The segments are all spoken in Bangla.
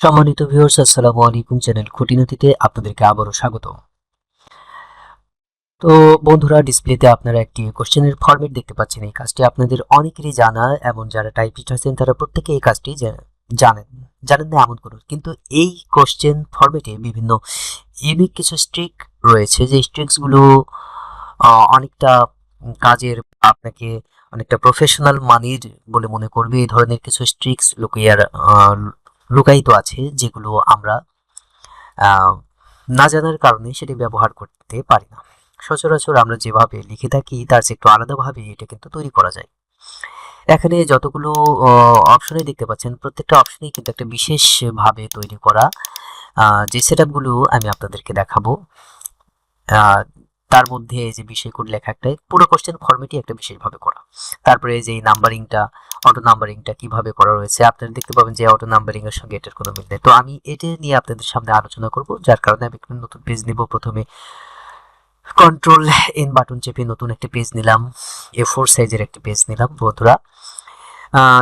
সম্মানিত ভিউয়ার্স আসসালামু আলাইকুম চ্যানেল খুঁটিনাটিতে আপনাদেরকে আবারও স্বাগত। তো বন্ধুরা ডিসপ্লেতে আপনারা একটি কোশ্চেনের ফরম্যাট দেখতে পাচ্ছেন। এই কাজটি আপনাদের অনেকেরই জানা এবং যারা টাইপিস্ট আছেন তারা প্রত্যেকে এই কাজটি জানেন। জানেন না এমন করুন কিন্তু এই কোশ্চেন ফরম্যাটে বিভিন্ন ইউনিক কিছু স্ট্রিক রয়েছে। যে স্ট্রিক্সগুলো অনেকটা কাজের আপনাকে অনেকটা প্রফেশনাল মানির বলে মনে করবে। এই ধরনের কিছু স্ট্রিক্স লুকিয়ার আহ, লুকায়িত আছে, যেগুলো আমরা না জানার কারণে সেটি ব্যবহার করতে পারি না। সচরাচর আমরা যেভাবে লিখে থাকি, তার চেয়ে একটু আলাদাভাবে এটা কিন্তু তৈরি করা যায়। এখানে যতগুলো অপশনে দেখতে পাচ্ছেন, প্রত্যেকটা অপশনেই কিন্তু একটা বিশেষভাবে তৈরি করা যে সেট আমি আপনাদেরকে দেখাবো। তার মধ্যে এই যে বিষয় কোড লেখা একটা, পুরো কোশ্চেন ফরম্যাটই একটা বিশেষভাবে করা। তারপরে এই যে নাম্বারিংটা অটো নাম্বারিংটা কীভাবে করা রয়েছে, আপনারা দেখতে পাবেন যে অটো নাম্বারিং এর সঙ্গে এটার কোনো মিল নেই। তো আমি এটা নিয়ে আপনাদের সামনে আলোচনা করব, যার কারণে আমি একটা নতুন পেজ নিব। প্রথমে কন্ট্রোল এন বাটন চেপে নতুন একটা পেজ নিলাম এ ফোর সাইজের একটা পেজ নিলাম, বন্ধুরা।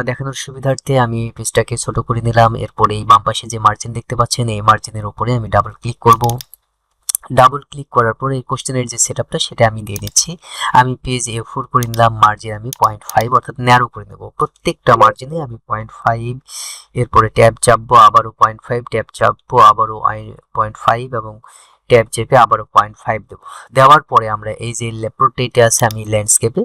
দেখানোর সুবিধার্থে আমি পেজটাকে ছোট করে নিলাম, এরপরে এই বাম পাশে যে মার্জিন দেখতে পাচ্ছেন, এই মার্জিনের উপরে আমি ডাবল ক্লিক করব। ডাবল ক্লিক করার পরে এই কোশ্চেনের যে সেটআপটা সেটা আমি দিয়ে দিচ্ছি। আমি পেজ এ ফোর করে নিলাম মার্জিন আমি পয়েন্ট ফাইভ অর্থাৎ ন্যারো করে নেব। প্রত্যেকটা মার্জিনে আমি পয়েন্ট ফাইভ এরপরে ট্যাব চাপবো, আবারও পয়েন্ট ফাইভ ট্যাব চাপবো, আবারও পয়েন্ট ফাইভ এবং ট্যাব চেপে আবারও পয়েন্ট ফাইভ দেবো। দেওয়ার পরে আমরা এই যে লেপ্রোটেটে আছে, আমি ল্যান্ডস্কেপে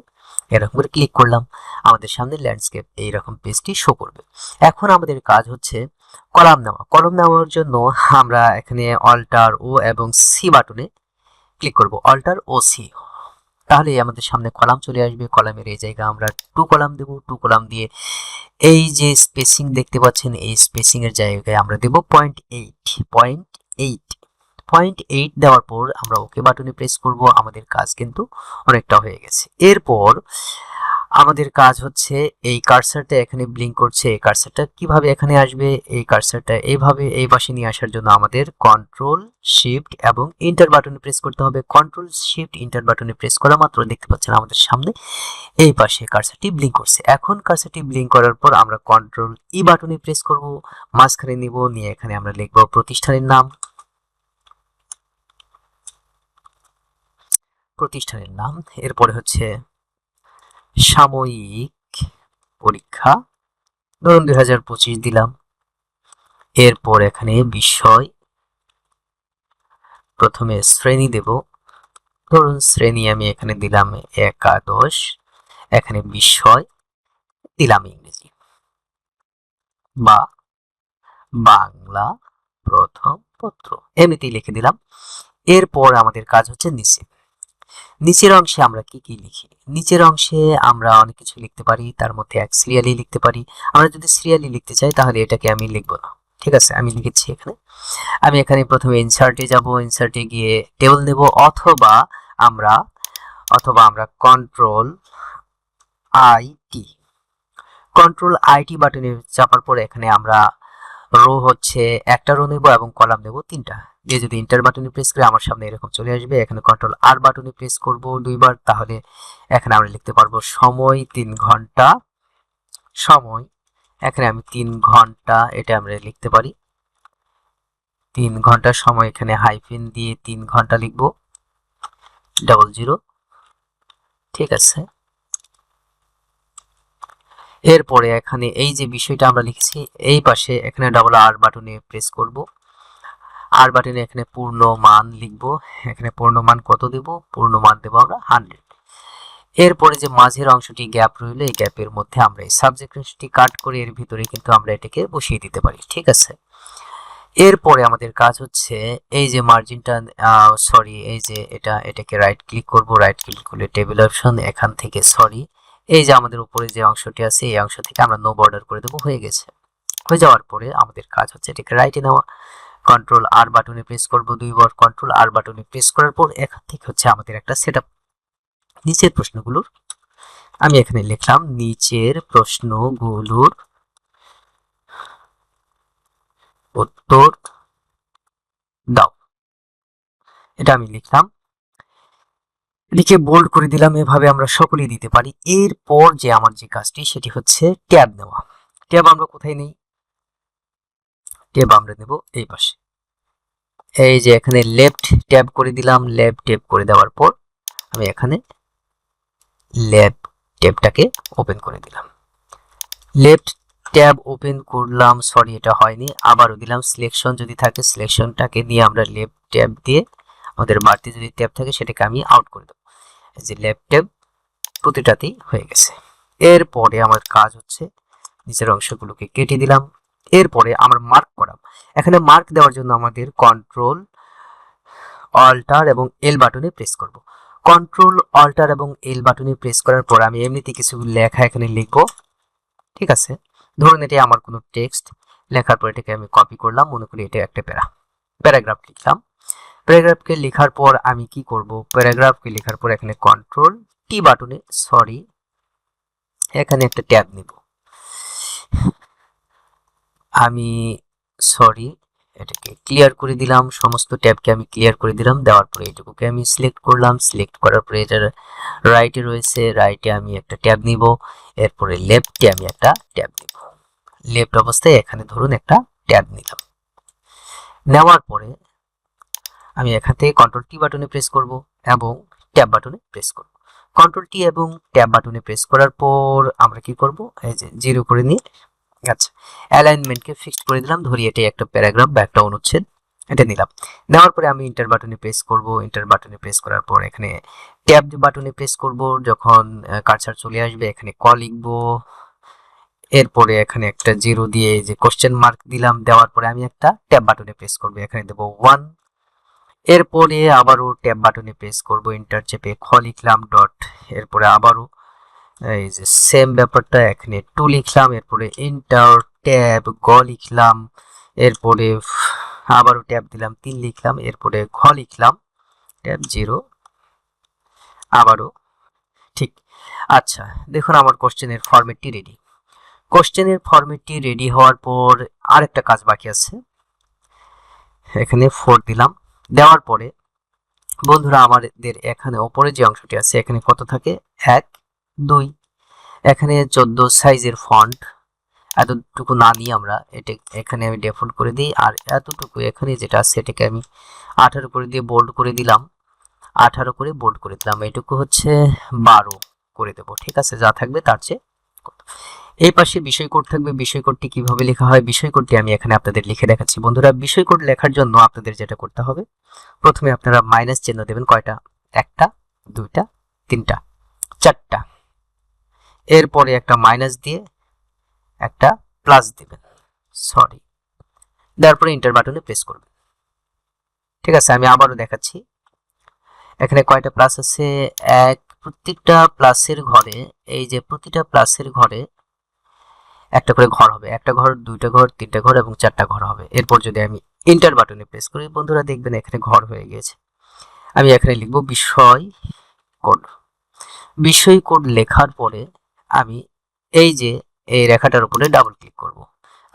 এরকম করে ক্লিক করলাম। আমাদের সামনে ল্যান্ডস্কেপ এইরকম পেজটি শো করবে। এখন আমাদের কাজ হচ্ছে কলাম নেওয়া। কলম নেওয়ার জন্য আমরা এখানে অল্টার ও এবং সি বাটনে ক্লিক করব। অল্টার ও সি তাহলে আমাদের সামনে কলাম চলে আসবে। কলামের এই জায়গা আমরা টু কলাম দেব। টু কলাম দিয়ে এই যে স্পেসিং দেখতে পাচ্ছেন, এই স্পেসিং এর জায়গায় আমরা দেব point eight point eight point eight দেওয়ার পর আমরা ওকে বাটনে প্রেস করব। আমাদের কাজ কিন্তু অনেকটা হয়ে গেছে। এরপর আমাদের কাজ হচ্ছে এই কার্সারটা এখানে ব্লিঙ্ক করছে, এই কার্সারটা কীভাবে এখানে আসবে, এই কার্সারটা এইভাবে এই পাশে নিয়ে আসার জন্য আমাদের কন্ট্রোল শিফট এবং ইন্টার বাটনে প্রেস করতে হবে। কন্ট্রোল শিফট ইন্টার বাটনে প্রেস করা মাত্র দেখতে পাচ্ছেন আমাদের সামনে এই পাশে কার্সারটি ব্লিঙ্ক করছে। এখন কার্সারটি ব্লিঙ্ক করার পর আমরা কন্ট্রোল ই বাটনে প্রেস করব, মাঝখানে নিব, নিয়ে এখানে আমরা লিখব প্রতিষ্ঠানের নাম। প্রতিষ্ঠানের নাম, এরপরে হচ্ছে সাময়িক পরীক্ষা। ধরুন দুই হাজার পঁচিশ দিলাম। এরপর এখানে বিষয়। প্রথমে শ্রেণি দেব। ধরুন শ্রেণি আমি এখানে দিলাম একাদশ। এখানে বিষয়, দিলাম ইংরেজি। বা, বাংলা প্রথম পত্র। এমনিতেই লিখে দিলাম। এরপর আমাদের কাজ হচ্ছে নিচে। নিচের অংশে আমরা কি কি লিখি? নিচের অংশে আমরা অনেক কিছু লিখতে পারি, তার মধ্যে এক সিরিয়ালি লিখতে পারি। আমরা যদি সিরিয়ালি লিখতে চাই, তাহলে এটাকে আমি লিখব না। ঠিক আছে, আমি লিখেছি এখানে। আমি এখানে প্রথমে ইনসার্টে যাব ইনসার্টে গিয়ে টেবিল নেব, অথবা আমরা অথবা আমরা কন্ট্রোল আইটি কন্ট্রোল আইটি বাটনে চাপার পরে এখানে আমরা রো হচ্ছে একটা রো নেব এবং কলাম নেব তিনটা। দিয়ে যদি ইন্টার বাটনে প্রেস করে আমার সামনে এরকম চলে আসবে, এখানে কন্ট্রোল আর বাটনে প্রেস করব দুইবার, তাহলে এখানে আমরা লিখতে পারব সময় তিন ঘণ্টা। সময়, এখানে আমি তিন ঘণ্টা, এটা আমরা লিখতে পারি। তিন ঘণ্টা সময় এখানে হাইফেন দিয়ে তিন ঘণ্টা লিখব। ডাবল জিরো ঠিক আছে। এরপরে এখানে এই যে বিষয়টা আমরা লিখেছি, এই পাশে এখানে ডাবল আর বাটনে প্রেস করব। আর বাটনে এখানে পূর্ণ মান লিখব। এখানে পূর্ণ মান কত দেব? পূর্ণ মান দেব আমরা হান্ড্রেড এরপরে যে মাঝের অংশটি গ্যাপ রইল, এই গ্যাপের মধ্যে আমরা এই সাবজেক্ট অংশটি কাট করে এর ভিতরে কিন্তু আমরা এটাকে বসিয়ে দিতে পারি, ঠিক আছে? এরপরে আমাদের কাজ হচ্ছে এই যে মার্জিনটা সরি এই যে এটা, এটাকে রাইট ক্লিক করব। রাইট ক্লিক করলে টেবিল অপশন এখান থেকে সরি এই যে আমাদের উপরে যে অংশটি আছে, এই অংশ থেকে আমরা নো বর্ডার করে দেবো, হয়ে গেছে। হয়ে যাওয়ার পরে আমাদের কাজ হচ্ছে এটাকে রাইটে নেওয়া। কন্ট্রোল আর বাটনে প্রেস করব দুইবার কন্ট্রোল আর বাটনে প্রেস করার পর এখান থেকে হচ্ছে আমাদের একটা সেটআপ নিচের প্রশ্নগুলোর আমি এখানে লিখলাম, নিচের প্রশ্নগুলোর উত্তর দাও। এটা আমি লিখলাম লিখে বোল্ড করে দিলাম, এভাবে আমরা সকলেই দিতে পারি। এরপর যে আমার যে কাজটি, সেটি হচ্ছে ট্যাব নেওয়া। ট্যাব আমরা কোথায় নেই? ট্যাব আমরা নেব এই পাশে। এই যে এখানে লেফট ট্যাব করে দিলাম লেফট ট্যাব করে দেওয়ার পর আমি এখানে লেফট ট্যাবটাকে ওপেন করে দিলাম। লেফট ট্যাব ওপেন করলাম সরি এটা হয়নি, আবারও দিলাম। সিলেকশন যদি থাকে সিলেকশনটাকে নিয়ে আমরা লেফট ট্যাব দিয়ে আমাদের বাড়তি যদি ট্যাব থাকে, সেটাকে আমি আউট করে দেবো। যে ট্যাব প্রতিটাতেই হয়ে গেছে। এরপরে আমার কাজ হচ্ছে নিচের অংশগুলোকে কেটে দিলাম। এরপরে আমার মার্ক করাম। এখানে মার্ক দেওয়ার জন্য আমাদের কন্ট্রোল অল্টার এবং এল বাটনে প্রেস করব। কন্ট্রোল অল্টার এবং এল বাটনে প্রেস করার পর আমি এমনিতে কিছু লেখা এখানে লিখব। ঠিক আছে? ধরুন এটি আমার কোনো টেক্সট লেখার পর এটাকে আমি কপি করলাম, মনে করি এটা একটা প্যারা, প্যারাগ্রাফ লিখলাম। প্যারাগ্রাফকে লেখার পর আমি কি করব? প্যারাগ্রাফকে লেখার পর এখানে কন্ট্রোল টি বাটনে সরি এখানে একটা ট্যাব নিব। আমি সরি এটাকে ক্লিয়ার করে দিলাম, সমস্ত ট্যাবকে আমি ক্লিয়ার করে দিলাম, দেওয়ার পরে এটুকুকে আমি সিলেক্ট করলাম সিলেক্ট করার পরে এটার রাইটে রয়েছে রাইটে আমি একটা ট্যাব নিব, এরপরে লেফটে আমি একটা ট্যাব নিব। লেফট অবস্থায় এখানে ধরুন একটা ট্যাব নিলাম। নেওয়ার পরে আমি এখান থেকে কন্ট্রোল টি বাটনে প্রেস করব এবং ট্যাব বাটনে প্রেস করব। কন্ট্রোল টি এবং ট্যাব বাটনে প্রেস করার পর আমরা কি করব? এই যে জিরো করে নিয়ে আচ্ছা অ্যালাইনমেন্টকে ফিক্সড করে দিলাম ধরি এটাই একটা প্যারাগ্রাফ বা একটা অনুচ্ছেদ, এটা নিলাম। নেওয়ার পরে আমি ইন্টার বাটনে প্রেস করব ইন্টার বাটনে প্রেস করার পর এখানে ট্যাব বাটনে প্রেস করব, যখন কার্সার চলে আসবে, এখানে ক লিখব। এরপরে এখানে একটা জিরো দিয়ে যে কোশ্চেন মার্ক দিলাম, দেওয়ার পরে আমি একটা ট্যাব বাটনে প্রেস করব। এখানে দেব ওয়ান এরপরে আবারও ট্যাব বাটনে প্রেস করব ইন্টার চেপে খ লিখলাম ডট এরপরে আবারও, এই যে সেম ব্যাপারটা এখানে টু লিখলাম, এরপরে ইন্টার ট্যাব গ লিখলাম, এরপরে আবারও ট্যাব দিলাম, তিন লিখলাম, এরপরে ঘ লিখলাম ট্যাব জিরো আবারও, ঠিক আচ্ছা দেখুন আমার কোশ্চেনের ফরম্যাটটি রেডি কোশ্চেনের ফরম্যাটটি রেডি হওয়ার পর আরেকটা কাজ বাকি আছে, এখানে ফোর দিলাম দেওয়ার পরে, বন্ধুরা, আমাদের এখানে ওপরে যে অংশটি আছে, এখানে কত থাকে? এক, দুই। এখানে চোদ্দ সাইজের ফন্ট এতটুকু না নিয়ে আমরা এটা, এখানে আমি ডিফল্ট করে দিই, আর এতটুকু এখানে যেটা আছে, এটাকে আমি আঠারো করে দিয়ে বোল্ড করে দিলাম। আঠারো করে বোল্ড করে দিলাম। এটুকু হচ্ছে বারো করে দেব, ঠিক আছে? যা থাকবে তার চেয়ে এই পাশে বিষয় কোড থাকবে বিষয় কোডটি কীভাবে লেখা হয় বিষয় আমি এখানে আপনাদের লিখে দেখাচ্ছি। বন্ধুরা বিষয় কোড লেখার জন্য আপনাদের যেটা করতে হবে, প্রথমে আপনারা মাইনাস চিহ্ন দেবেন কয়টা? একটা, দুইটা, তিনটা, চারটা। এরপরে একটা মাইনাস দিয়ে একটা প্লাস দিবেন। সরি দেওয়ার পরে ইন্টার বাটনে প্রেস করবেন। ঠিক আছে, আমি আবারও দেখাচ্ছি। এখানে কয়টা প্লাস আছে? এক প্রত্যেকটা প্লাসের ঘরে, এই যে প্রতিটা প্লাসের ঘরে একটা করে ঘর হবে। একটা ঘর, দুইটা ঘর, তিনটা ঘর এবং চারটা ঘর হবে। এরপর যদি আমি ইন্টার বাটনে প্রেস করি, বন্ধুরা দেখবেন এখানে ঘর হয়ে গেছে আমি এখানে লিখব বিষয় কোড বিষয় কোড লেখার পরে আমি এই যে এই রেখাটার উপরে ডাবল ক্লিক করব।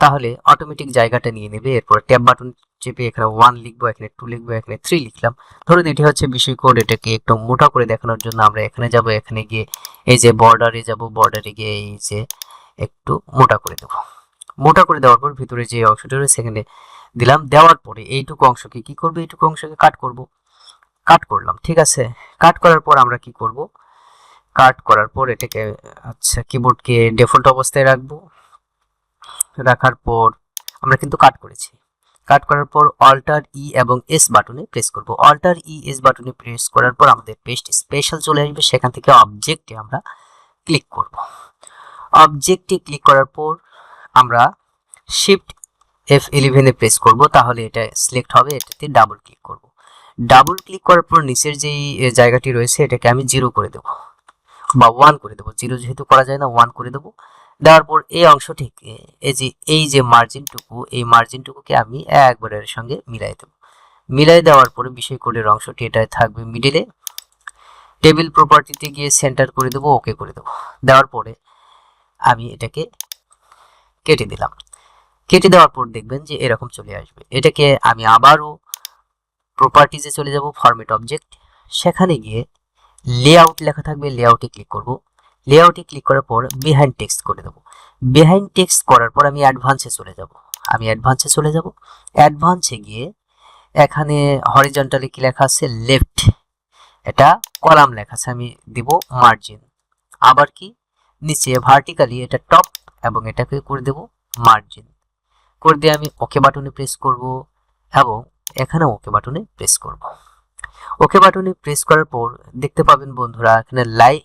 তাহলে অটোমেটিক জায়গাটা নিয়ে নেবে, এরপর ট্যাব বাটন চেপে এখানে ওয়ান লিখব এখানে টু লিখব এখানে থ্রি লিখলাম। ধরুন এটি হচ্ছে বিষয় কোড এটাকে একটু মোটা করে দেখানোর জন্য আমরা এখানে যাব, এখানে গিয়ে এই যে বর্ডারে যাব বর্ডারে গিয়ে এই যে একটু মোটা করে দেব। মোটা করে দেওয়ার পর ভিতরে যে অংশটা রয়েছে, সেখানে দিলাম। দেওয়ার পরে এইটুকু অংশকে কি করবে? এইটুকু অংশকে কাট করব। কাট করলাম, ঠিক আছে? কাট করার পর আমরা কি করব? কাট করার পর এটাকে আচ্ছা কিবোর্ডকে ডিফল্ট অবস্থায় রাখব। রাখার পর আমরা কিন্তু কাট করেছি। কাট করার পর অল্টার ই এবং এস বাটনে প্রেস করব। অল্টার ই এস বাটনে প্রেস করার পর আমাদের পেস্ট স্পেশাল চলে আসবে। সেখান থেকে অবজেক্টে আমরা ক্লিক করব। অবজেক্টে ক্লিক করার পর আমরা শিফট এফ ইলেভেনে প্রেস করব। তাহলে এটা সিলেক্ট হবে। এটাতে ডাবল ক্লিক করব। ডাবল ক্লিক করার পর নিচের যেই জায়গাটি রয়েছে, এটাকে আমি জিরো করে দেব বা ওয়ান করে দেবো। জিরো যেহেতু করা যায় না ওয়ান করে দেবো। দেওয়ার পর এই অংশটিকে, এই যে এই যে মার্জিনটুকু এই মার্জিনটুকুকে আমি একবারের সঙ্গে মিলাই দেবো। মিলাই দেওয়ার পরে বিষয় কোডের অংশটি এটা থাকবে মিডিলে টেবিল প্রপার্টিতে গিয়ে সেন্টার করে দেবো ওকে করে দেবো। দেওয়ার পরে আমি এটাকে কেটে দিলাম। কেটে দেওয়ার পর দেখবেন যে এরকম চলে আসবে। এটাকে আমি আবারও প্রপার্টিজে চলে যাব ফরম্যাট অবজেক্ট সেখানে গিয়ে লেআউট লেখা থাকবে লেআউটে ক্লিক করব। লেআউটে ক্লিক করার পর বিহাইন্ড টেক্সট করে দেবো। বিহাইন্ড টেক্সট করার পর আমি অ্যাডভান্সে চলে যাব। আমি অ্যাডভান্সে চলে যাব। অ্যাডভান্সে গিয়ে এখানে হরিজন্টালি কি লেখা আছে? লেফট এটা কলাম লেখা আছে। আমি দিব মার্জিন আবার কি? নিচে ভার্টিক্যালি এটা টপ এবং এটাকে করে দেব মার্জিন করে দিয়ে আমি ওকে বাটনে প্রেস করব এবং এখানে ওকে বাটনে প্রেস করব। ওকে বাটনে প্রেস করার পর দেখতে পাবেন বন্ধুরা, এখানে লাই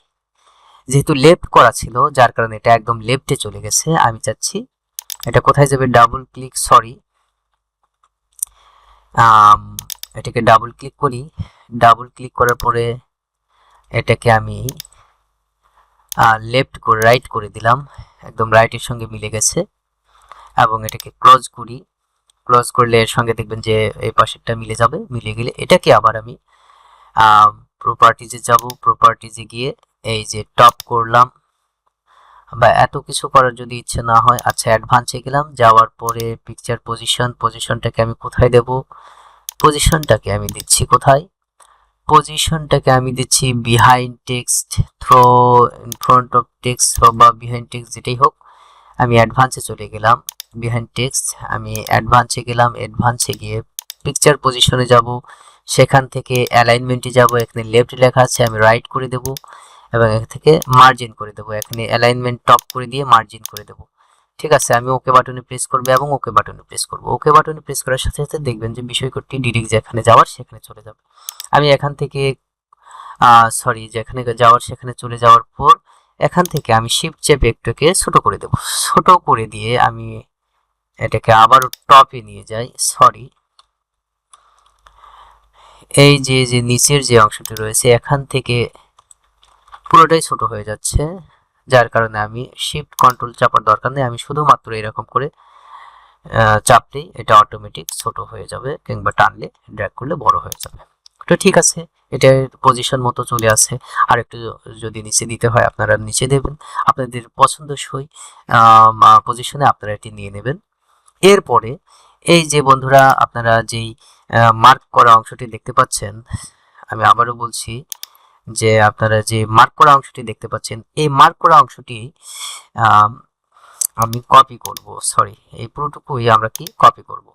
যেহেতু লেফট করা ছিল, যার কারণে এটা একদম লেফটে চলে গেছে, আমি চাচ্ছি এটা কোথায় যাবে? ডাবল ক্লিক সরি এটাকে ডাবল ক্লিক করি। ডাবল ক্লিক করার পরে এটাকে আমি লেফট করে রাইট করে দিলাম। একদম রাইটের সঙ্গে মিলে গেছে। এবং এটাকে ক্লোজ করি। ক্লোজ করলে এর সঙ্গে দেখবেন যে এই পাশেরটা মিলে যাবে। মিলে গেলে এটাকে আবার আমি প্রপার্টিজে যাব। প্রপার্টিজে গিয়ে এই যে টপ করলাম। বা এত কিছু করার যদি ইচ্ছে না হয় আচ্ছা অ্যাডভান্সে গেলাম, যাওয়ার পরে পিকচার পজিশন পজিশনটাকে আমি কোথায় দেব? পজিশনটাকে আমি দিচ্ছি কোথায়? পজিশনটাকে আমি দিচ্ছি behind text throw in front of text বা বিহাইন্ড টেক্সট যেটাই হোক, আমি অ্যাডভান্সে চলে গেলাম। বিহাইন্ড টেক্সট আমি অ্যাডভান্সে গেলাম অ্যাডভান্সে গিয়ে পিকচার পজিশনে যাব। সেখান থেকে অ্যালাইনমেন্টে যাব, এখানে লেফট লেখা আছে, আমি রাইট করে দেব। এবং এখান থেকে মার্জিন করে দেব। এখানে অ্যালাইনমেন্ট টপ করে দিয়ে মার্জিন করে দেব। ঠিক আছে? আমি ওকে বাটনে প্রেস করব এবং ওকে বাটনে প্রেস করব। ওকে বাটনে প্রেস করার সাথে সাথে দেখবেন যে বিষয়কটি ডিরেক্ট যেখানে যাওয়ার সেখানে চলে যাবে। আমি এখান থেকে সরি যেখানে যাওয়ার সেখানে চলে যাওয়ার পর এখান থেকে আমি শিফট চেপে একটুকে ছোট করে দেব। ছোট করে দিয়ে আমি এটাকে আবারও টপে নিয়ে যাই। সরি এই যে যে নিচের যে অংশটি রয়েছে, এখান থেকে পুরোটাই ছোট হয়ে যাচ্ছে। যার কারণে আমি শিফট কন্ট্রোল চাপার দরকার নেই। আমি শুধুমাত্র এরকম করে চাপলেই এটা অটোমেটিক ছোট হয়ে যাবে কিংবা টানলে ড্র্যাগ করলে বড় হয়ে যাবে। তো ঠিক আছে, এটার পজিশন মতো চলে আসে। আর একটু যদি নিচে দিতে হয়, আপনারা নিচে দেবেন। আপনাদের পছন্দসই পজিশনে আপনারা এটি নিয়ে নেবেন। এরপরে এই যে বন্ধুরা, আপনারা যেই মার্ক করা অংশটি দেখতে পাচ্ছেন, আমি আবারও বলছি যে আপনারা যে মার্ক করা অংশটি দেখতে পাচ্ছেন, এই মার্ক করা অংশটি আমি কপি করব সরি এই পুরোটুকুই আমরা কি? কপি করব।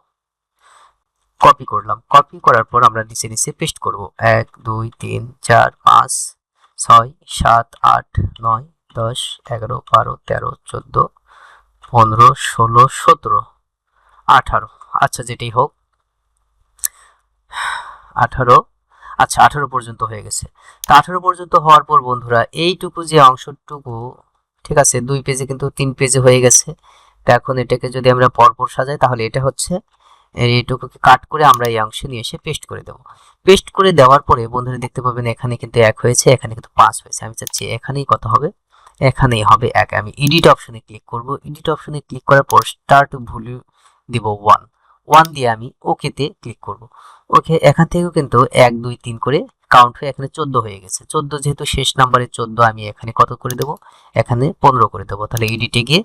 কপি করলাম। কপি করার পর আমরা নিচে নিচে পেস্ট করব। এক, দুই, তিন, চার, পাঁচ, ছয়, সাত, আট, নয়, দশ, এগারো, বারো, তেরো, চোদ্দ, পনেরো, ষোলো, সতেরো, আঠারো। আচ্ছা যেটাই হোক, আঠারো আচ্ছা আঠেরো পর্যন্ত হয়ে গেছে। তা আঠেরো পর্যন্ত হওয়ার পর বন্ধুরা, এইটুকু যে অংশটুকু, ঠিক আছে, দুই পেজে কিন্তু তিন পেজে হয়ে গেছে। তো এখন এটাকে যদি আমরা পরপর সাজাই, তাহলে এটা হচ্ছে এইটুকুকে কাট করে আমরা এই অংশে নিয়ে এসে পেস্ট করে দেবো। পেস্ট করে দেওয়ার পরে বন্ধুরা দেখতে পাবেন এখানে কিন্তু এক হয়েছে, এখানে কিন্তু পাঁচ হয়েছে। আমি চাচ্ছি এখানেই কত হবে? এখানেই হবে এক। আমি এডিট অপশনে ক্লিক করব। এডিট অপশনে ক্লিক করার পর স্টার্ট ভ্যালু দিব ওয়ান ওয়ান দিয়ে আমি ওকেতে ক্লিক করব। ওকে, এখান থেকেও কিন্তু এক, দুই, তিন করে কাউন্ট হয়ে এখানে চোদ্দ হয়ে গেছে। চোদ্দ যেহেতু শেষ নাম্বারে চোদ্দ, আমি এখানে কত করে দেব? এখানে পনেরো করে দেবো। তাহলে এডিটে গিয়ে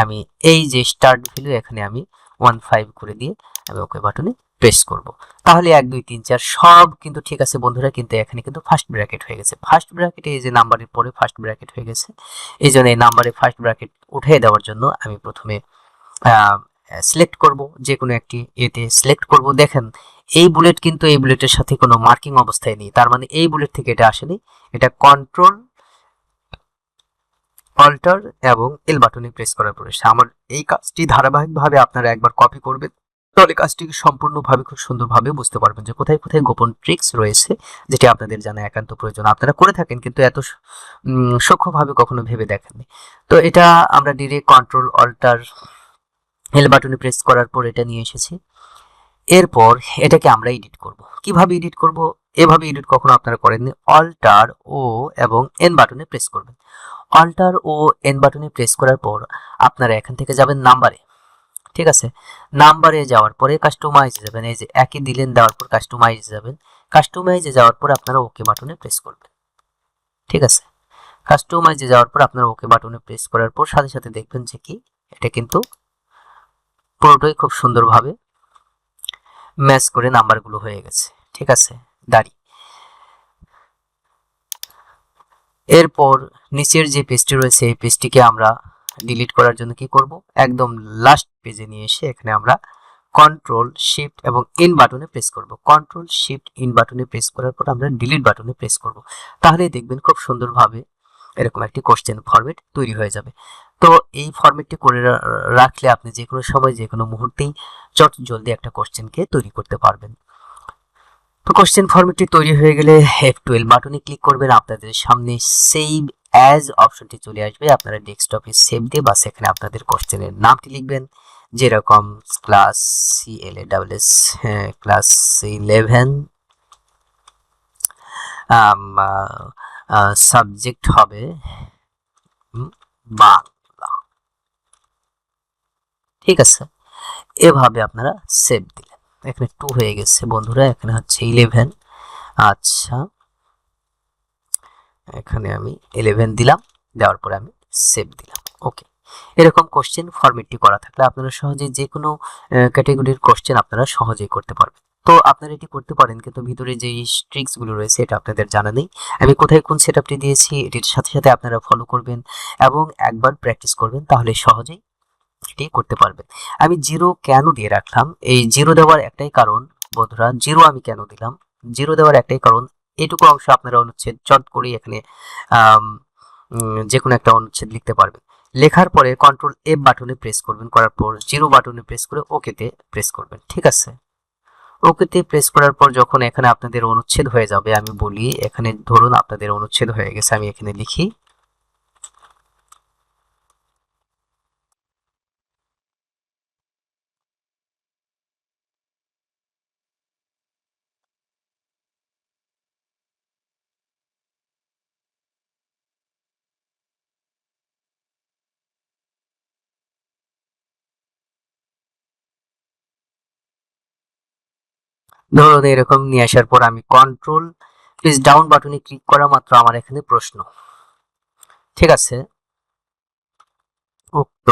আমি এই যে স্টার্ট ভ্যালু এখানে আমি ওয়ান ফাইভ করে দিয়ে আমি ওকে বাটনে প্রেস করব। তাহলে এক, দুই, তিন, চার সব কিন্তু ঠিক আছে বন্ধুরা, কিন্তু এখানে কিন্তু ফার্স্ট ব্র্যাকেট হয়ে গেছে। ফার্স্ট ব্র্যাকেটে এই যে নাম্বারের পরে ফার্স্ট ব্র্যাকেট হয়ে গেছে। এই জন্য এই নাম্বারে ফার্স্ট ব্র্যাকেট উঠিয়ে দেওয়ার জন্য আমি প্রথমে সিলেক্ট করব। যে কোনো একটি এতে সিলেক্ট করব। দেখেন এই বুলেট কিন্তু এই বুলেটের সাথে কোনো মার্কিং অবস্থায় নেই। তার মানে এই বুলেট থেকে এটা আসেনি। এটা কন্ট্রোল অল্টার এবং এল বাটনে প্রেস করার পরে আমার এই কাজটি ধারাবাহিকভাবে আপনারা একবার কপি করবেন। তাহলে কাজটিকে সম্পূর্ণভাবে খুব সুন্দরভাবে বুঝতে পারবেন যে কোথায় কোথায় গোপন ট্রিক্স রয়েছে, যেটি আপনাদের জানা একান্ত প্রয়োজন। আপনারা করে থাকেন কিন্তু এত সূক্ষ্মভাবে কখনো ভেবে দেখেননি। তো এটা আমরা ডিরেক্ট কন্ট্রোল অল্টার হেল বাটনে প্রেস করার পর এটা নিয়ে এসেছি। এরপর এটাকে আমরা এডিট করব। কীভাবে এডিট করব? এভাবে এডিট কখনো আপনারা করেননি। অল্টার ও এবং এন বাটনে প্রেস করবেন। অল্টার ও এন বাটনে প্রেস করার পর আপনারা এখান থেকে যাবেন নাম্বারে ঠিক আছে? নাম্বারে যাওয়ার পরে কাস্টমাইজে যাবেন। এই যে একই দিলেন, দেওয়ার পর কাস্টমাইজে যাবেন। কাস্টমাইজে যাওয়ার পর আপনারা ওকে বাটনে প্রেস করবেন। ঠিক আছে? কাস্টমাইজে যাওয়ার পর আপনারা ওকে বাটনে প্রেস করার পর সাথে সাথে দেখবেন যে কি, এটা কিন্তু পুরোটাই খুব সুন্দরভাবে ম্যাচ করে নাম্বারগুলো হয়ে গেছে। ঠিক আছে? দাড়ি। এরপর নিচের যে পেজটি রয়েছে, এই পেজটিকে আমরা ডিলিট করার জন্য কি করব? একদম লাস্ট পেজে নিয়ে এসে এখানে আমরা কন্ট্রোল শিফট এবং ইন বাটনে প্রেস করব। কন্ট্রোল শিফট ইন বাটনে প্রেস করার পর আমরা ডিলিট বাটনে প্রেস করব। তাহলেই দেখবেন খুব সুন্দরভাবে এরকম একটি কোশ্চেন ফরম্যাট তৈরি হয়ে যাবে। তো এই ফরম্যাটটি করে রাখলে আপনি যে কোনো সময় যে কোনো মুহূর্তেই চট জলদি একটা কোশ্চেনকে তৈরি করতে পারবেন। তো কোশ্চেন ফরম্যাটটি তৈরি হয়ে গেলে এফ টুয়েলভ বাটনে ক্লিক করবেন। আপনাদের সামনে সেভ অ্যাজ অপশনটি চলে আসবে। আপনারা ডেস্কটপে সেভ দিয়ে বা সেখানে আপনাদের কোশ্চেনের নামটি লিখবেন। যেরকম class C L A double S class eleven subject হবে বাংলা ঠিক আছে? এভাবে আপনারা সেভ দিলেন। এখানে টু হয়ে গেছে বন্ধুরা, এখানে হচ্ছে ইলেভেন আচ্ছা। এখানে আমি ইলেভেন দিলাম, দেওয়ার পরে আমি সেভ দিলাম। ওকে এরকম কোশ্চেন ফরম্যাটটি করা থাকলে আপনারা সহজেই যে কোনো ক্যাটাগরির কোশ্চেন আপনারা সহজেই করতে পারবেন। তো আপনারা এটি করতে পারেন, কিন্তু ভিতরে যে গুলো রয়েছে এটা আপনাদের জানা নেই। আমি কোথায় কোন সেটআপটি দিয়েছি, এটির সাথে সাথে আপনারা ফলো করবেন এবং একবার প্র্যাকটিস করবেন, তাহলে সহজেই এটি করতে পারবেন আমি জিরো কেন দিয়ে রাখলাম? এই জিরো দেওয়ার একটাই কারণ, বন্ধুরা জিরো আমি কেন দিলাম? জিরো দেওয়ার একটাই কারণ এটুকু অংশ আপনারা অনুচ্ছেদ, চট করে এখানে যে কোনো একটা অনুচ্ছেদ লিখতে পারবেন। লেখার পরে কন্ট্রোল এফ বাটনে প্রেস করবেন, করার পর জিরো বাটনে প্রেস করে ওকেতে প্রেস করবেন, ঠিক আছে? ওকেতে প্রেস করার পর যখন এখানে আপনাদের অনুচ্ছেদ হয়ে যাবে, আমি বলি এখানে ধরুন আপনাদের অনুচ্ছেদ হয়ে গেছে, আমি এখানে লিখি ধরুন এরকম নিয়ে আসার পর আমি কন্ট্রোল প্লিজ ডাউন বাটনে ক্লিক করা মাত্র আমার এখানে প্রশ্ন। ঠিক আছে? উক্ত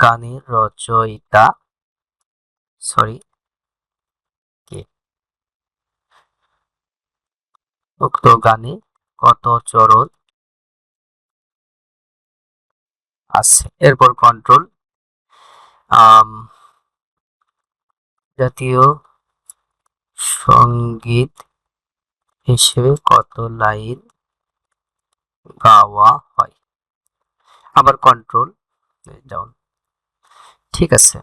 গানের রচয়িতা সরি উক্ত গানে কত চরণ আছে? এরপর কন্ট্রোল জাতীয় সংগীত হিসেবে কত লাইন গাওয়া হয়? আবার কন্ট্রোল ডাউন ঠিক আছে।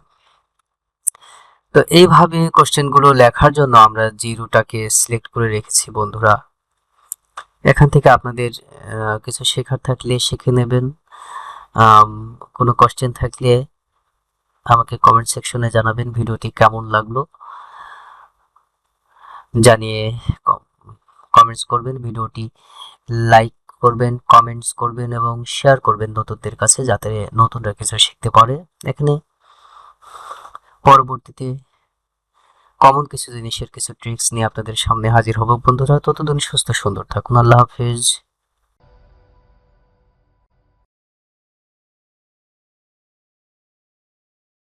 তো এইভাবে কোশ্চেনগুলো লেখার জন্য আমরা জিরোটাকে সিলেক্ট করে রেখেছি, বন্ধুরা। এখান থেকে আপনাদের কিছু শেখার থাকলে শিখে নেবেন। কোনো কোশ্চেন থাকলে আমাকে কমেন্ট সেকশনে জানাবেন ভিডিওটি কেমন লাগল। জানিয়ে কমেন্টস করবেন, ভিডিওটি লাইক করবেন কমেন্টস করবেন এবং শেয়ার করবেন নতুনদের কাছে যাতে নতুনরা কিছু শিখতে পারে। এখানে পরবর্তীতে কমন কিছু জিনিসের কিছু ট্রিক্স নিয়ে আপনাদের সামনে হাজির হব। বন্ধুরা, ততদিন সুস্থ সুন্দর থাকুন। আল্লাহ হাফেজ।